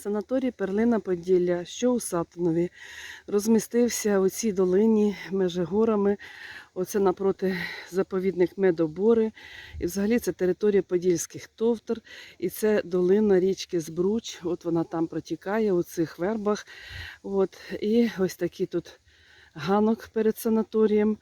Санаторій Перлина Поділля, що у Сатанові, розмістився у цій долині межи горами. Оце напроти заповідних Медобори. І взагалі це територія Подільських товтр. І це долина річки Збруч. От вона там протікає у цих вербах. От. І ось такі тут ганок перед санаторієм.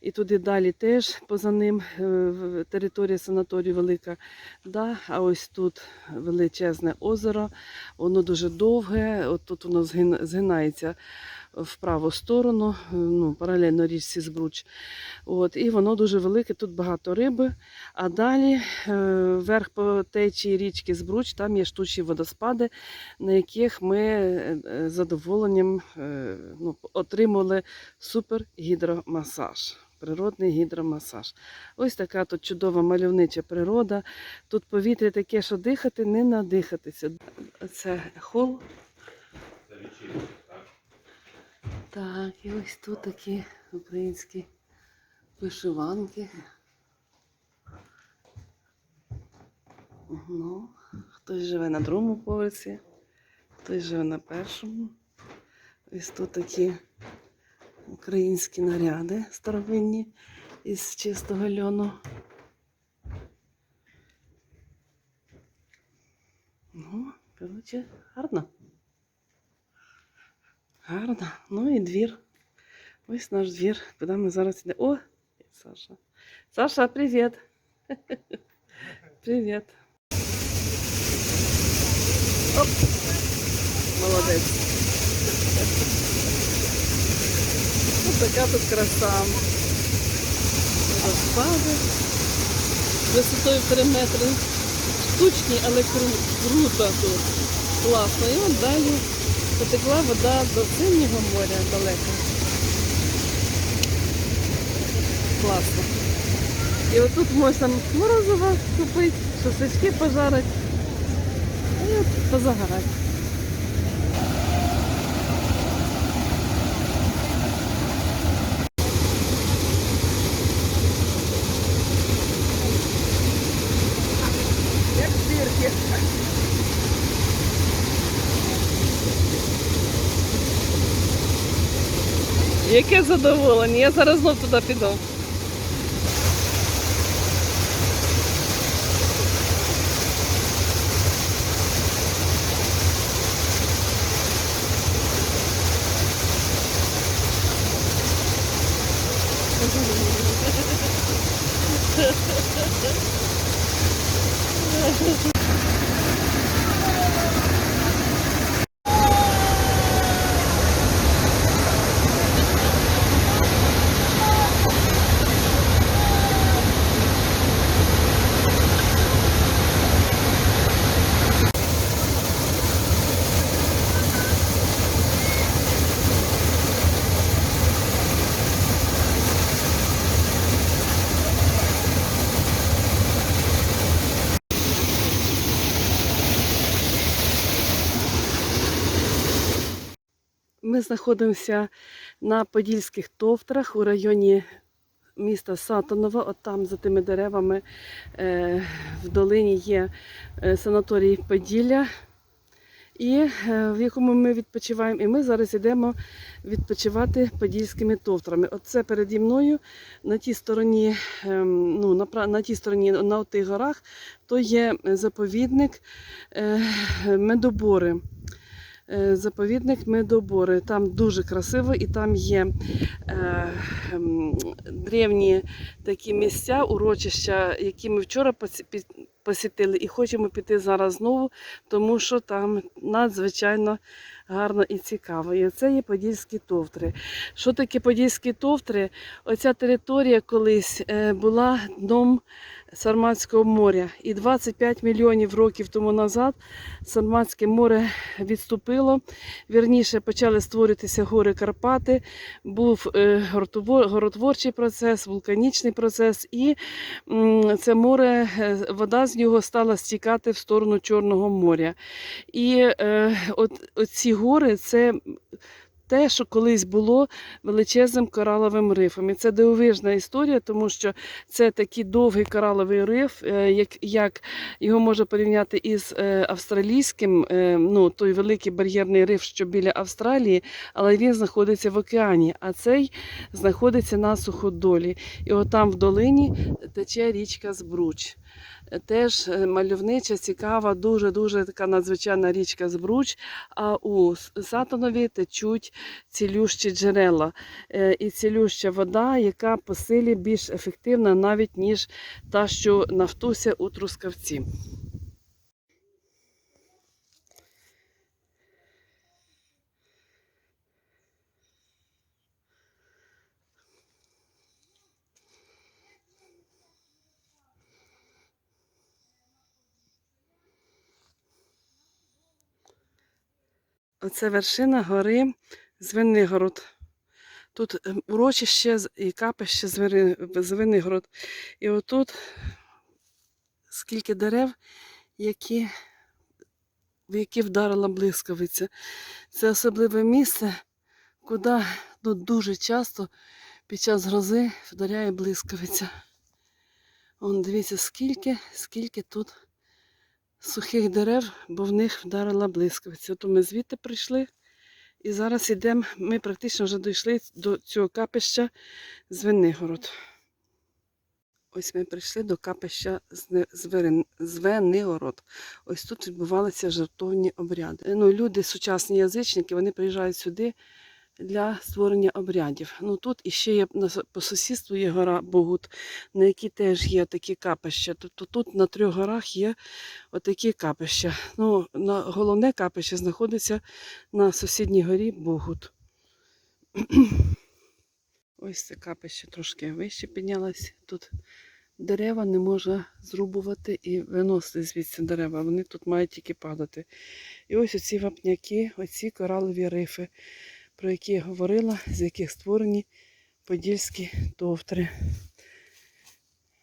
І туди далі теж поза ним е, територія санаторію велика. Да? А ось тут величезне озеро, воно дуже довге, от тут воно згин- згинається в праву сторону, е, ну, паралельно річці Збруч. От, і воно дуже велике, тут багато риби. А далі е, вверх по течії річки Збруч, там є штучні водоспади, на яких ми е, з задоволенням ну, отримали супергідромасаж. Природний гідромасаж. Ось така тут чудова мальовнича природа. Тут повітря таке, що дихати, не надихатися. Це хол. Так, і ось тут такі українські вишиванки. Ну, хтось живе на другому поверсі, хтось живе на першому. Ось тут такі українські наряди старовинні із чистого льону. Ну, коротше, гарно. Гарно. Ну і двір. Ось наш двір, куди ми зараз йдемо. О, Саша. Саша, привіт. Привіт. Оп. Молодець. Ось така тут краса. Розпади. Висотою 3 метри. Штучні, але кру- круто тут. Класно. І от далі Потекла вода до синього моря далеко. Класно. І отут можна морозиво купити, шашлички пожарити. І от позагорати. Як в циркі. Яке задоволення, я зараз знов туди піду. Ми знаходимося на Подільських товтрах у районі міста Сатанова. От там за тими деревами е, в долині є е, санаторій Поділля, і, е, в якому ми відпочиваємо. І ми зараз йдемо відпочивати подільськими товтрами. Оце переді мною на тій стороні, ем, ну, на, на тій стороні, на тих горах, то є заповідник Медобори. Е, Заповідник Медобори. Там дуже красиво і там є е, ем, древні такі місця, урочища, які ми вчора посітили і хочемо піти зараз знову, тому що там надзвичайно гарно і цікаво. І це є Подільські товтри. Що таке Подільські товтри? Оця територія колись е, була дном Сарматського моря. І 25 мільйонів років тому назад Сарматське море відступило. Вірніше почали створюватися гори Карпати, був е, горотворчий процес, вулканічний процес, і це море, е, вода з нього стала стікати в сторону Чорного моря. І от, ці гори це те, що колись було величезним кораловим рифом. І це дивовижна історія, тому що це такий довгий кораловий риф, е, як, як його можна порівняти із е, австралійським, е, ну той великий бар'єрний риф, що біля Австралії, але він знаходиться в океані, а цей знаходиться на суходолі. І отам в долині тече річка Збруч. Теж е, мальовнича, цікава, дуже-дуже така надзвичайна річка Збруч. А у Сатанові течуть цілющі джерела. Е, І цілюща вода, яка по силі більш ефективна навіть, ніж та, що нафтуся у Трускавці. Оце вершина гори Звенигород. Тут ем, урочище і капище Звенигород. І отут скільки дерев, які, в які вдарила блискавиця. Це особливе місце, куди ну, дуже часто під час грози вдаряє блискавиця. Он дивіться, скільки, скільки тут сухих дерев, бо в них вдарила блискавиця. Ото ми звідти прийшли. І зараз йдемо, ми практично вже дійшли до цього капища Звенигород. Ось ми прийшли до капища Звенигород. Ось тут відбувалися жертовні обряди. Ну, люди, сучасні язичники, вони приїжджають сюди для створення обрядів. Ну тут іще є по сусідству є гора Богут, на якій теж є такі капища. Тобто тут на трьох горах є отакі капища. Ну, на головне капище знаходиться на сусідній горі Богут. Ось це капище трошки вище піднялось. Тут дерева не можна зрубувати і виносити звідси дерева. Вони тут мають тільки падати. І ось оці вапняки, оці коралові рифи, про які я говорила, з яких створені подільські товтри.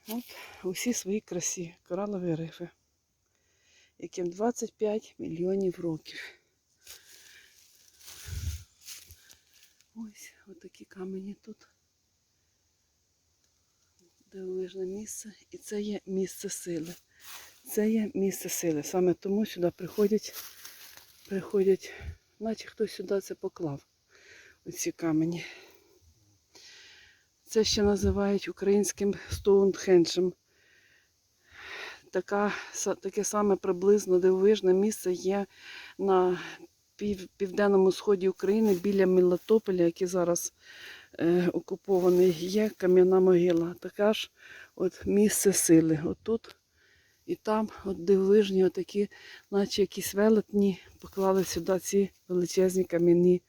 От усі свої красі, коралові рифи, яким 25 мільйонів років. Ось отакі камені тут. Дивовижне місце. І це є місце сили. Це є місце сили. Саме тому сюди приходять, приходять, наче хтось сюди це поклав. Оці камені. Це ще називають українським Стоунхенджем. Така, таке саме приблизно дивовижне місце є на пів, південному сході України біля Мелитополя, який зараз е, окупований, є кам'яна могила. Така ж от місце сили. Отут і там от дивовижні, отакі, наче якісь велетні, поклали сюди ці величезні кам'яні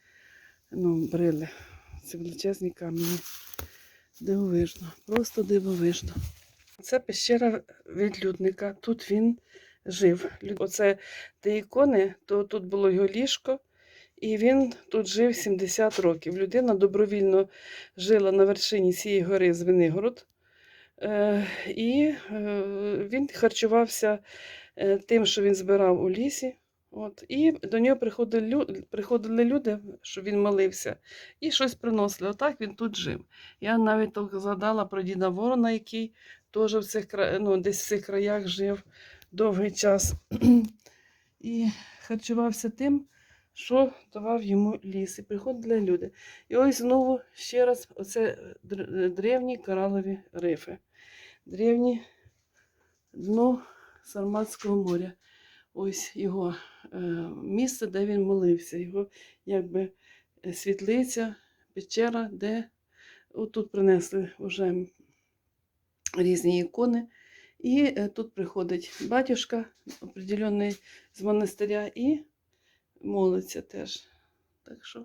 ну, брили. Ці величезні камені. Дивовижно, просто дивовижно. Це пещера відлюдника. Тут він жив. Оце де ікони, то тут було його ліжко, і він тут жив 70 років. Людина добровільно жила на вершині цієї гори Звенигород. Е, і е, він харчувався е, тим, що він збирав у лісі. От, і до нього приходили, приходили люди, що він молився, і щось приносили. Отак він тут жив. Я навіть згадала про діда Ворона, який теж в цих, ну, десь в цих краях жив довгий час. І харчувався тим, що давав йому ліс. І приходили люди. І ось знову ще раз оце древні коралові рифи. Древні дно Сарматського моря. Ось його місце, де він молився, його якби е, світлиця, печера, де отут принесли вже різні ікони. І е, тут приходить батюшка определений з монастиря і молиться теж. Так що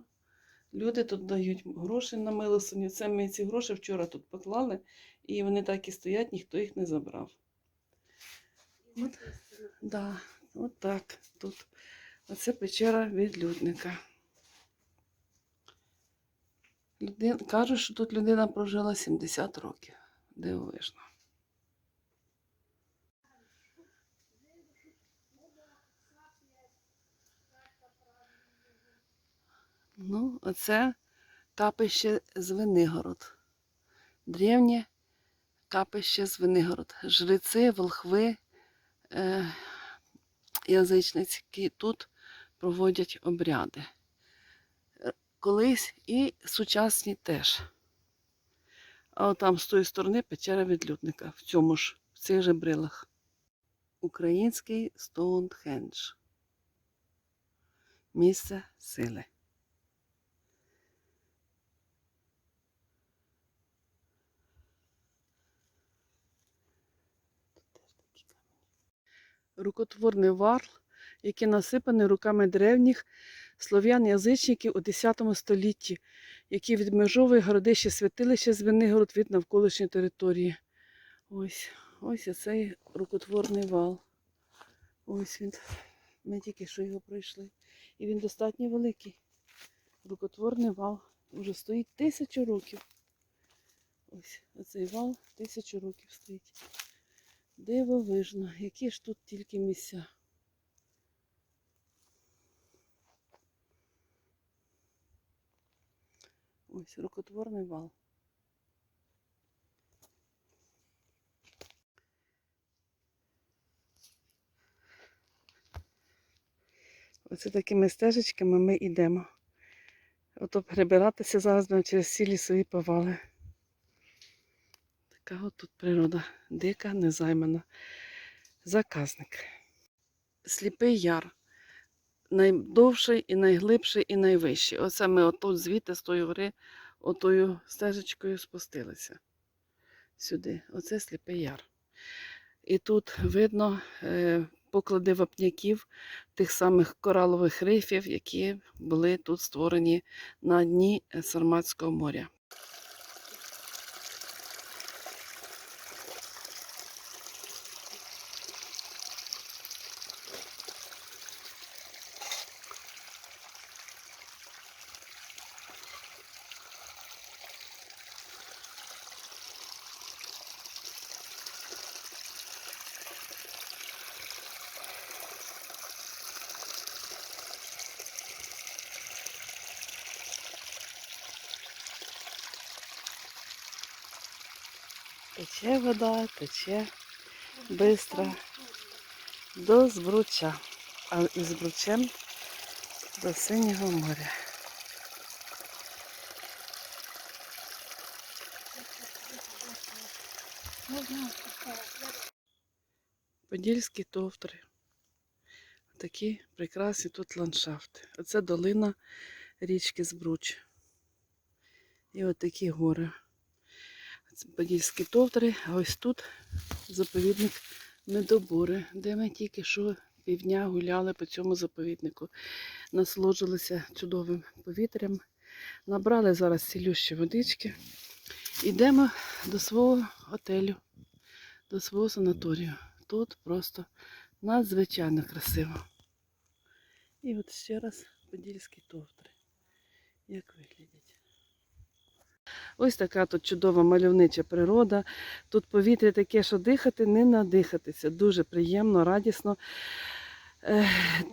люди тут дають гроші на милосердя. Це ми ці гроші вчора тут поклали, і вони так і стоять, ніхто їх не забрав. От, да, от так тут. Оце печера відлюдника. Людин, кажуть, що тут людина прожила 70 років. Дивовижно. Ну, оце капище Звенигород. Древнє капище Звенигород. Жреці, волхви, е, язичницькі тут проводять обряди. Е, Колись і сучасні теж. А там з тої сторони печера відлюдника, в цьому ж, в цих же брилах. Український Стоунхендж. Місце сили. Рукотворний варл, який насипаний руками древніх слов'ян-язичників у X столітті, який відмежовує городище святилище Звенигород від навколишньої території. Ось, ось оцей рукотворний вал. Ось він. Ми тільки що його пройшли. І він достатньо великий. Рукотворний вал. Вже стоїть тисячу років. Ось оцей вал тисячу років стоїть. Дивовижно, які ж тут тільки місця. Ось рукотворний вал. Оце такими стежечками ми йдемо. Ото перебиратися зараз через ці лісові повали. Така от тут природа. Дика, незаймана. Заказник. Сліпий яр. Найдовший і найглибший і найвищий. Оце ми отут звідти з тої гори, отою стежечкою спустилися. Сюди. Оце сліпий яр. І тут видно е, поклади вапняків тих самих коралових рифів, які були тут створені на дні Сарматського моря. Тече вода, тече бистро до збруча, а із збручем до синього моря. Подільські товтри. Такі прекрасні тут ландшафти. Оце долина річки Збруч. І отакі гори. Подільські товтри, а ось тут заповідник Медобори, де ми тільки що півдня гуляли по цьому заповіднику. Насолоджувалися чудовим повітрям. Набрали зараз цілющі водички. Йдемо до свого готелю, до свого санаторію. Тут просто надзвичайно красиво. І от ще раз подільські товтри. Як виглядять. Ось така тут чудова мальовнича природа. Тут повітря таке, що дихати, не надихатися. Дуже приємно, радісно.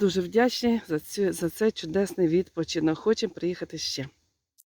Дуже вдячні за, цей чудесний відпочинок. Хочемо приїхати ще.